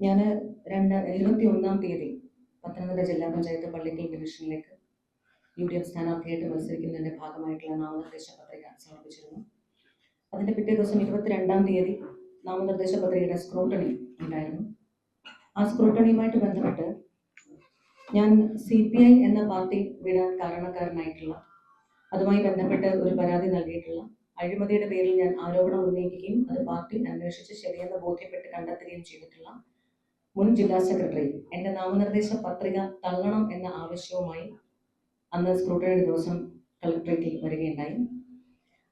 ഞാൻ രണ്ട് ഇരുപത്തി ഒന്നാം തീയതി പത്തനംതിട്ട ജില്ലാ പഞ്ചായത്ത് പള്ളിക്കൽ ഡിവിഷനിലേക്ക് യു ഡി എഫ് സ്ഥാനാർത്ഥിയായിട്ട് മത്സരിക്കുന്നതിന്റെ ഭാഗമായിട്ടുള്ള നാമനിർദ്ദേശ പത്രിക സമർപ്പിച്ചിരുന്നു. അതിന്റെ പിറ്റേ ദിവസം ഇരുപത്തിരണ്ടാം തീയതി നാമനിർദ്ദേശ പത്രികയുടെ സ്ക്രൂട്ടണി ഉണ്ടായിരുന്നു. ആ സ്ക്രൂട്ടണിയുമായിട്ട് ബന്ധപ്പെട്ട് ഞാൻ സി പി ഐ എന്ന പാർട്ടി വിടാൻ കാരണക്കാരനായിട്ടുള്ള അതുമായി ബന്ധപ്പെട്ട് ഒരു പരാതി നൽകിയിട്ടുള്ള അഴിമതിയുടെ പേരിൽ ഞാൻ ആരോപണം ഉന്നയിക്കുകയും അത് പാർട്ടി അന്വേഷിച്ച് ശരിയെന്ന് ബോധ്യപ്പെട്ട് കണ്ടെത്തുകയും ചെയ്തിട്ടുള്ള മുൻ ജില്ലാ സെക്രട്ടറി എന്റെ നാമനിർദ്ദേശ പത്രിക തള്ളണം എന്ന ആവശ്യവുമായി അന്ന് സ്ക്രൂട്ടറിയുടെ ദിവസം കളക്ട്രേറ്റിൽ വരികയുണ്ടായി.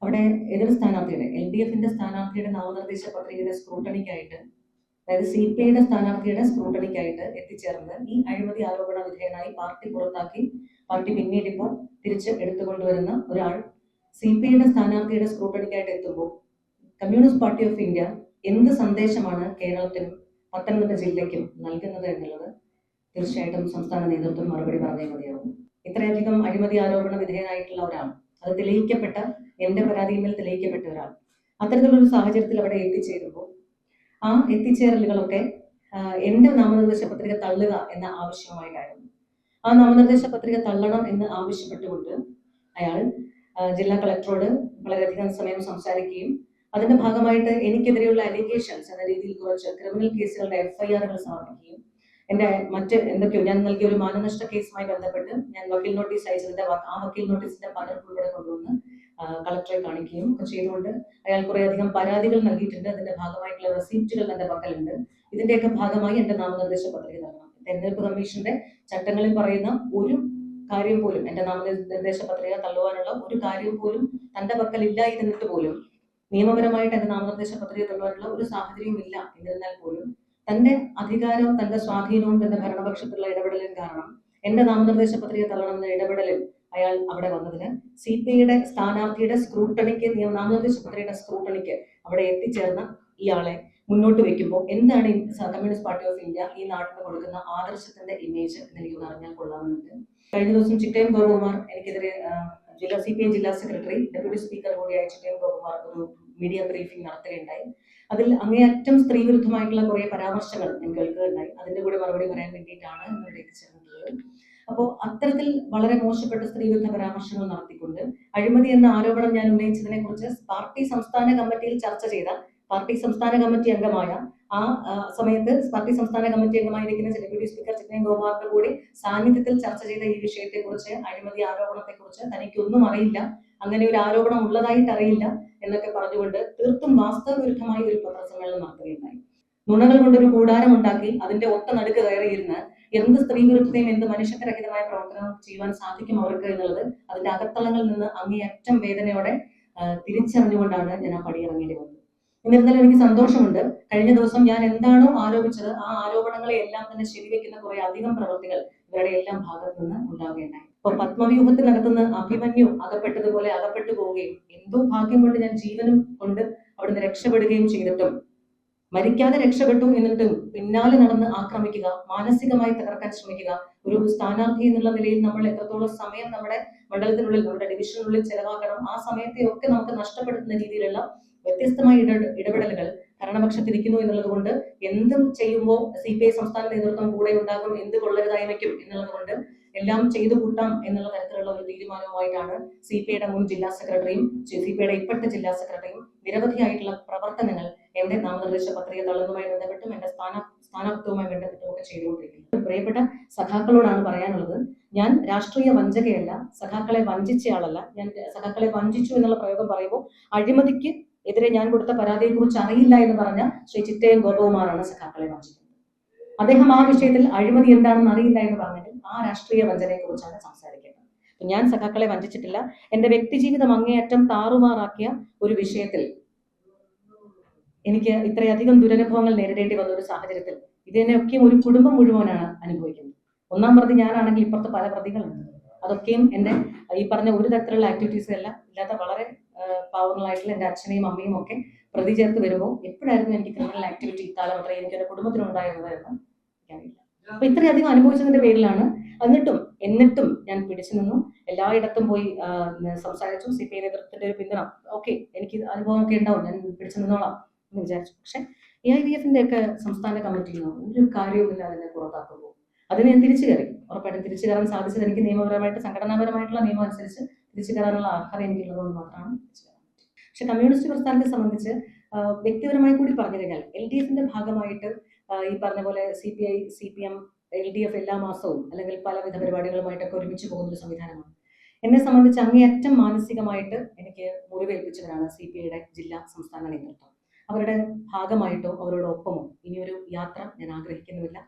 അവിടെ എതിർ സ്ഥാനാർത്ഥിയുടെ എൽ ഡി എഫിന്റെ സ്ഥാനാർത്ഥിയുടെ നാമനിർദ്ദേശ പത്രികയുടെ സ്ക്രൂട്ടണിക്കായിട്ട് അതായത് സി പി ഐയുടെ സ്ഥാനാർത്ഥിയുടെ സ്ക്രൂട്ടണിക്കായിട്ട് എത്തിച്ചേർന്ന് ഈ അഴിമതി ആരോപണ വിധേയനായി പാർട്ടി പുറത്താക്കി പാർട്ടി പിന്നീട് ഇപ്പോൾ തിരിച്ച് എടുത്തുകൊണ്ടുവരുന്ന ഒരാൾ സി പി ഐയുടെ സ്ഥാനാർത്ഥിയുടെ സ്ക്രൂട്ടണിക്കായിട്ട് എത്തുമ്പോൾ കമ്മ്യൂണിസ്റ്റ് പാർട്ടി ഓഫ് ഇന്ത്യ എന്ത് സന്ദേശമാണ് കേരളത്തിനും പത്തനംതിട്ട ജില്ലയ്ക്കും നൽകുന്നത് എന്നുള്ളത് തീർച്ചയായിട്ടും സംസ്ഥാന നേതൃത്വം മറുപടി പറഞ്ഞേ മതിയാവും ഇത്രയധികം അഴിമതി ആരോപണ വിധേയനായിട്ടുള്ള ഒരാൾ അത് തെളിയിക്കപ്പെട്ട എന്റെ പരാതിയിന്മേൽ തെളിയിക്കപ്പെട്ട ഒരാൾ അത്തരത്തിലൊരു സാഹചര്യത്തിൽ അവിടെ എത്തിച്ചേരുമ്പോൾ ആ എത്തിച്ചേരലുകളൊക്കെ എന്റെ നാമനിർദ്ദേശ പത്രിക തള്ളുക എന്ന ആവശ്യമായിട്ടായിരുന്നു. ആ നാമനിർദ്ദേശ പത്രിക തള്ളണം എന്ന് ആവശ്യപ്പെട്ടുകൊണ്ട് അയാൾ ജില്ലാ കളക്ടറോട് വളരെയധികം സമയം സംസാരിക്കുകയും അതിന്റെ ഭാഗമായിട്ട് എനിക്കെതിരെയുള്ള അലിഗേഷൻസ് എന്ന രീതിയിൽ കുറച്ച് ക്രിമിനൽ കേസുകളുടെ എഫ്ഐആറുകൾ സമർപ്പിക്കുകയും എന്റെ മറ്റ് എന്തൊക്കെയോ ഞാൻ നൽകിയ ഒരു മാനനഷ്ട കേസുമായി ബന്ധപ്പെട്ട് ഞാൻ വക്കീൽ നോട്ടീസ് അയച്ചതിന്റെ ആ വക്കീൽ നോട്ടീസിന്റെ പകർപ്പ് ഉൾപ്പെടെ കൊണ്ടുവന്ന് കളക്ടറെ കാണിക്കുകയും ഒക്കെ ചെയ്തുകൊണ്ട് അയാൾ കുറെ അധികം പരാതികൾ നൽകിയിട്ടുണ്ട്. അതിന്റെ ഭാഗമായിട്ടുള്ള റെസീപ്റ്റുകൾ എന്റെ പക്കലുണ്ട്. ഇതിന്റെയൊക്കെ ഭാഗമായി എന്റെ നാമനിർദ്ദേശ പത്രിക നൽകണം തെരഞ്ഞെടുപ്പ് കമ്മീഷന്റെ ചട്ടങ്ങളിൽ പറയുന്ന ഒരു കാര്യം പോലും എന്റെ നാമനിർദ്ദേശ പത്രിക തള്ളുവാനുള്ള ഒരു കാര്യം പോലും തന്റെ പക്കൽ ഇല്ലായിരുന്നിട്ട് പോലും നിയമപരമായിട്ട് എന്റെ നാമനിർദ്ദേശ പത്രിക തള്ളുവാനുള്ള ഒരു സാഹചര്യമില്ല എന്നിരുന്നാൽ പോലും തന്റെ അധികാരവും തന്റെ സ്വാധീനവും തന്റെ ഭരണപക്ഷത്തുള്ള ഇടപെടലും കാരണം എന്റെ നാമനിർദ്ദേശ പത്രിക തള്ളണമെന്ന ഇടപെടലിൽ അയാൾ അവിടെ വന്നതിന് സി പി ഐയുടെ സ്ഥാനാർത്ഥിയുടെ സ്ക്രൂട്ടണിക്ക് നിയമ നാമനിർദ്ദേശ പത്രികയുടെ സ്ക്രൂട്ടണിക്ക് അവിടെ എത്തിച്ചേർന്ന ഇയാളെ മുന്നോട്ട് വെക്കുമ്പോൾ എന്താണ് കമ്മ്യൂണിസ്റ്റ് പാർട്ടി ഓഫ് ഇന്ത്യ ഈ നാട്ടിന് കൊടുക്കുന്ന ആദർശത്തിന്റെ ഇമേജ് എന്ന് എനിക്ക് അറിഞ്ഞാൽ കൊള്ളാമെന്നുണ്ട്. കഴിഞ്ഞ ദിവസം ചിറ്റയം ഗോപകുമാർ എനിക്കെതിരെ ജില്ലാ സി പി ഐ ജില്ലാ സെക്രട്ടറി ഡെപ്യൂട്ടി സ്പീക്കർ കൂടിയായ ചിറ്റയം ഗോപകുമാർ ഒരു മീഡിയ ബ്രീഫിംഗ് നടത്തുകയുണ്ടായി. അതിൽ അങ്ങേയറ്റം സ്ത്രീ വിരുദ്ധമായിട്ടുള്ള കുറെ പരാമർശങ്ങൾ ഞാൻ കേൾക്കുകയുണ്ടായി. അതിന്റെ കൂടെ മറുപടി പറയാൻ വേണ്ടിയിട്ടാണ് ഇവിടെ എത്തിച്ചേർന്നത്. അപ്പോൾ അത്തരത്തിൽ വളരെ മോശപ്പെട്ട സ്ത്രീവിരുദ്ധ പരാമർശങ്ങൾ നടത്തിക്കൊണ്ട് അഴിമതി എന്ന ആരോപണം ഞാൻ ഉന്നയിച്ചതിനെ കുറിച്ച് പാർട്ടി സംസ്ഥാന കമ്മിറ്റിയിൽ ചർച്ച ചെയ്ത പാർട്ടി സംസ്ഥാന കമ്മിറ്റി അംഗമായ ആ സമയത്ത് പാർട്ടി സംസ്ഥാന കമ്മിറ്റി അംഗമായിരിക്കുന്ന ഡെപ്യൂട്ടി സ്പീക്കർ ചിത്രൻ ഗോപാലിന്റെ കൂടി സാന്നിധ്യത്തിൽ ചർച്ച ചെയ്ത ഈ വിഷയത്തെക്കുറിച്ച് അഴിമതി ആരോപണത്തെക്കുറിച്ച് തനിക്കൊന്നും അറിയില്ല. അങ്ങനെ ഒരു ആരോപണം ഉള്ളതായിട്ട് അറിയില്ല എന്നൊക്കെ പറഞ്ഞുകൊണ്ട് തീർത്തും വാസ്തവവിരുദ്ധമായ ഒരു പത്രസമ്മേളനം നടത്തുകയുണ്ടായി നുണകൾ കൊണ്ടൊരു കൂടാരം ഉണ്ടാക്കി അതിന്റെ ഒത്ത നടുക്ക് കയറിയിരുന്ന് എന്ത് സ്ത്രീ വിരുദ്ധതയും എന്ത് മനുഷ്യത്വരഹിതമായ പ്രവർത്തനം ചെയ്യുവാൻ സാധിക്കും അവർക്ക് എന്നുള്ളത് അതിന്റെ അകത്തളങ്ങളിൽ നിന്ന് അങ്ങേയറ്റം വേദനയോടെ തിരിച്ചറിഞ്ഞുകൊണ്ടാണ് ഞാൻ ആ പടിയിറങ്ങേണ്ടി വന്നത്. എന്നിരുന്നാലും എനിക്ക് സന്തോഷമുണ്ട്. കഴിഞ്ഞ ദിവസം ഞാൻ എന്താണോ ആരോപിച്ചത് ആ ആരോപണങ്ങളെ എല്ലാം തന്നെ ശരിവെക്കുന്ന കുറെ അധികം പ്രവൃത്തികൾ ഇവരുടെ എല്ലാം ഭാഗത്ത് നിന്ന് ഉണ്ടാവുകയുണ്ടായി. ഇപ്പൊ പത്മവ്യൂഹത്തിനകത്തുനിന്ന് അഭിമന്യു അകപ്പെട്ടതുപോലെ അകപ്പെട്ടു പോവുകയും എന്തോ ഭാഗ്യം കൊണ്ട് ഞാൻ ജീവനും കൊണ്ട് അവിടുന്ന് രക്ഷപ്പെടുകയും ചെയ്തിട്ടും മരിക്കാതെ രക്ഷപ്പെട്ടു എന്നിട്ട് പിന്നാലെ നടന്ന് ആക്രമിക്കുക മാനസികമായി തകർക്കാൻ ശ്രമിക്കുക ഒരു സ്ഥാനാർത്ഥി എന്നുള്ള നിലയിൽ നമ്മൾ എത്രത്തോളം സമയം നമ്മുടെ മണ്ഡലത്തിനുള്ളിൽ നമ്മുടെ ഡിവിഷനുള്ളിൽ ചെലവാക്കണം ആ സമയത്തെ ഒക്കെ നമുക്ക് നഷ്ടപ്പെടുത്തുന്ന രീതിയിലുള്ള വ്യത്യസ്തമായ ഇട ഇടപെടലുകൾ ഭരണപക്ഷത്തിരിക്കുന്നു എന്നുള്ളത് കൊണ്ട് എന്തും ചെയ്യുമ്പോൾ സി പി ഐ സംസ്ഥാന നേതൃത്വം കൂടെ ഉണ്ടാകും എന്ത് കൊള്ളരുതായി വയ്ക്കും എന്നുള്ളത് കൊണ്ട് എല്ലാം ചെയ്തു കൂട്ടാം എന്നുള്ള തരത്തിലുള്ള ഒരു തീരുമാനവുമായിട്ടാണ് സി പി ഐയുടെ മുൻ ജില്ലാ സെക്രട്ടറിയും സി പി ഐയുടെ ഇപ്പോഴത്തെ ജില്ലാ സെക്രട്ടറിയും നിരവധിയായിട്ടുള്ള പ്രവർത്തനങ്ങൾ എന്റെ നാമനിർദ്ദേശ പത്രിക തള്ളുന്നതുമായി ബന്ധപ്പെട്ടും എന്റെ സ്ഥാന സ്ഥാനാർത്ഥവുമായി ബന്ധപ്പെട്ടും ഒക്കെ ചെയ്തുകൊണ്ടിരിക്കുന്നത് പ്രിയപ്പെട്ട സഖാക്കളോടാണ് പറയാനുള്ളത്. ഞാൻ രാഷ്ട്രീയ വഞ്ചകയല്ല സഖാക്കളെ വഞ്ചിച്ചയാളല്ല. ഞാൻ സഖാക്കളെ വഞ്ചിച്ചു എന്നുള്ള പ്രയോഗം പറയുമ്പോൾ അഴിമതിക്ക് എതിരെ ഞാൻ കൊടുത്ത പരാതിയെ കുറിച്ച് അറിയില്ല എന്ന് പറഞ്ഞ ശ്രീ ചിറ്റയും ഗോപകുമാറാണ് സഖാക്കളെ വഞ്ചിക്കുന്നത്. അദ്ദേഹം ആ വിഷയത്തിൽ അഴിമതി എന്താണെന്ന് അറിയില്ല എന്ന് പറഞ്ഞിട്ട് ആ രാഷ്ട്രീയ വഞ്ചനയെ കുറിച്ചാണ് സംസാരിക്കുന്നത് ഞാൻ സഖാക്കളെ വഞ്ചിച്ചിട്ടില്ല. എന്റെ വ്യക്തിജീവിതം അങ്ങേയറ്റം താറുമാറാക്കിയ ഒരു വിഷയത്തിൽ എനിക്ക് ഇത്രയധികം ദുരനുഭവങ്ങൾ നേരിടേണ്ടി വന്ന ഒരു സാഹചര്യത്തിൽ ഇതിനെയൊക്കെയും ഒരു കുടുംബം മുഴുവനാണ് അനുഭവിക്കുന്നത്. ഒന്നാം പ്രതി ഞാനാണെങ്കിൽ ഇപ്പുറത്ത് പല പ്രതികളുണ്ട്. അതൊക്കെയും എന്റെ ഈ പറഞ്ഞ ഒരു തരത്തിലുള്ള ആക്ടിവിറ്റീസ് എല്ലാം ഇല്ലാത്ത വളരെ പാവങ്ങളായിട്ടുള്ള എന്റെ അച്ഛനെയും അമ്മയും ഒക്കെ പ്രതി ചേർത്ത് വരുമ്പോൾ എപ്പോഴായിരുന്നു എനിക്ക് ക്രിമിനൽ ആക്ടിവിറ്റി അത്രയും എനിക്ക് എന്റെ കുടുംബത്തിനുണ്ടായിരുന്നത് എന്ന് എനിക്കറിയില്ല. അപ്പൊ ഇത്രയധികം അനുഭവിച്ചതിന്റെ പേരിലാണ് എന്നിട്ടും എന്നിട്ടും ഞാൻ പിടിച്ചു നിന്നു. എല്ലായിടത്തും പോയി സംസാരിച്ചു. സി പി ഐ നേതൃത്വത്തിന്റെ ഒരു പിന്തുണ. ഓക്കെ എനിക്ക് അനുഭവമൊക്കെ ഉണ്ടാവും. ഞാൻ പിടിച്ചു നിന്നോളാം. എന്ന് വിചാരിച്ചു. പക്ഷെ എ ഐ ഡി എഫിന്റെ ഒക്കെ സംസ്ഥാന കമ്മിറ്റിയിൽ ഒരു കാര്യവുമില്ല അതിനെ പുറത്താക്കുമ്പോൾ. അതിന് ഞാൻ തിരിച്ചു കയറി. ഉറപ്പായിട്ടും തിരിച്ചു കയറാൻ സാധിച്ചത് എനിക്ക് നിയമപരമായിട്ട് സംഘടനാപരമായിട്ടുള്ള നിയമം അനുസരിച്ച് തിരിച്ചു കയറാനുള്ള അർഹത എനിക്കുള്ളതുകൊണ്ട് മാത്രമാണ് തിരിച്ചു കയറാൻ പക്ഷെ കമ്മ്യൂണിസ്റ്റ് പ്രസ്ഥാനത്തെ സംബന്ധിച്ച് വ്യക്തിപരമായി കൂടി പറഞ്ഞു കഴിഞ്ഞാൽ എൽ ഡി എഫിന്റെ ഭാഗമായിട്ട് ഈ പറഞ്ഞ പോലെ C P I C P M L D F എല്ലാ മാസവും അല്ലെങ്കിൽ പലവിധ പരിപാടികളുമായിട്ടൊക്കെ ഒരുമിച്ച് പോകുന്ന ഒരു സംവിധാനമാണ്. എന്നെ സംബന്ധിച്ച് അങ്ങേയറ്റം മാനസികമായിട്ട് എനിക്ക് മുറിവേൽപ്പിച്ചവരാണ് സി പി ഐയുടെ ജില്ലാ സംസ്ഥാന നേതൃത്വം. അവരുടെ ഭാഗമായിട്ടോ അവരോടൊപ്പമോ ഇനിയൊരു യാത്ര ഞാൻ ആഗ്രഹിക്കുന്നുമില്ല.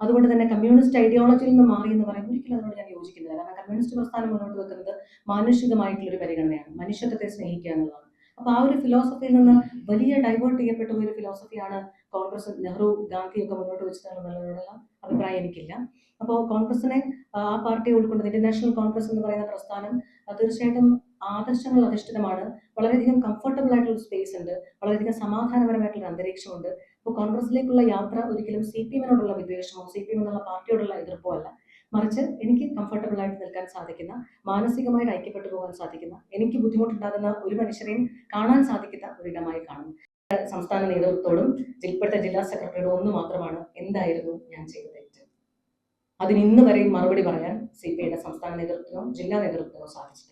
അതുകൊണ്ട് തന്നെ കമ്മ്യൂണിസ്റ്റ് ഐഡിയോളജിയിൽ നിന്ന് മാറി എന്ന് പറയുമ്പോൾ ഒരിക്കലും അതിനോട് ഞാൻ യോജിക്കുന്നില്ല. കാരണം കമ്മ്യൂണിസ്റ്റ് പ്രസ്ഥാനം മുന്നോട്ട് വെക്കുന്നത് മാനുഷികമായിട്ടുള്ളൊരു പരിഗണനയാണ്. മനുഷ്യത്വത്തെ സ്നേഹിക്കുക എന്നുള്ളതാണ്. അപ്പൊ ആ ഒരു ഫിലോസഫിയിൽ നിന്ന് വലിയ ഡൈവേർട്ട് ചെയ്യപ്പെട്ട ഒരു ഫിലോസഫിയാണ് കോൺഗ്രസ്. നെഹ്റു ഗാന്ധിയൊക്കെ മുന്നോട്ട് വെച്ചിട്ടുള്ളതിനുള്ള അഭിപ്രായം എനിക്കില്ല. അപ്പോൾ കോൺഗ്രസിനെ ആ പാർട്ടി ഉൾക്കൊണ്ടത് ഇന്ത്യൻ നാഷണൽ കോൺഗ്രസ് എന്ന് പറയുന്ന പ്രസ്ഥാനം തീർച്ചയായിട്ടും ആദർശങ്ങൾ അധിഷ്ഠിതമാണ്. വളരെയധികം കംഫർട്ടബിൾ ആയിട്ടുള്ള സ്പേസ് ഉണ്ട്. വളരെയധികം സമാധാനപരമായിട്ടുള്ള അന്തരീക്ഷമുണ്ട്. അപ്പോൾ കോൺഗ്രസിലേക്കുള്ള യാത്ര ഒരിക്കലും സി പി എമ്മിനോടുള്ള വിദ്വേഷമോ സി പി എം എന്നുള്ള പാർട്ടിയോടുള്ള എതിർപ്പോ അല്ല. മറിച്ച് എനിക്ക് കംഫർട്ടബിൾ ആയിട്ട് നിൽക്കാൻ സാധിക്കുന്ന മാനസികമായിട്ട് ഐക്യപ്പെട്ടു പോകാൻ സാധിക്കുന്ന എനിക്ക് ബുദ്ധിമുട്ടുണ്ടാകുന്ന ഒരു മനുഷ്യരെയും കാണാൻ സാധിക്കുന്ന ഒരിടമായി കാണുന്നു. സംസ്ഥാന നേതൃത്വത്തോടും ജില്ലപ്പെട്ട ജില്ലാ സെക്രട്ടറിയോടും ഒന്ന് മാത്രമാണ് എന്തായിരുന്നു ഞാൻ ചെയ്ത തെറ്റ്. അതിന് ഇന്ന് വരെയും മറുപടി പറയാൻ സി പി ഐയുടെ സംസ്ഥാന നേതൃത്വത്തിനോ ജില്ലാ നേതൃത്വത്തിനോ സാധിച്ചിട്ടില്ല.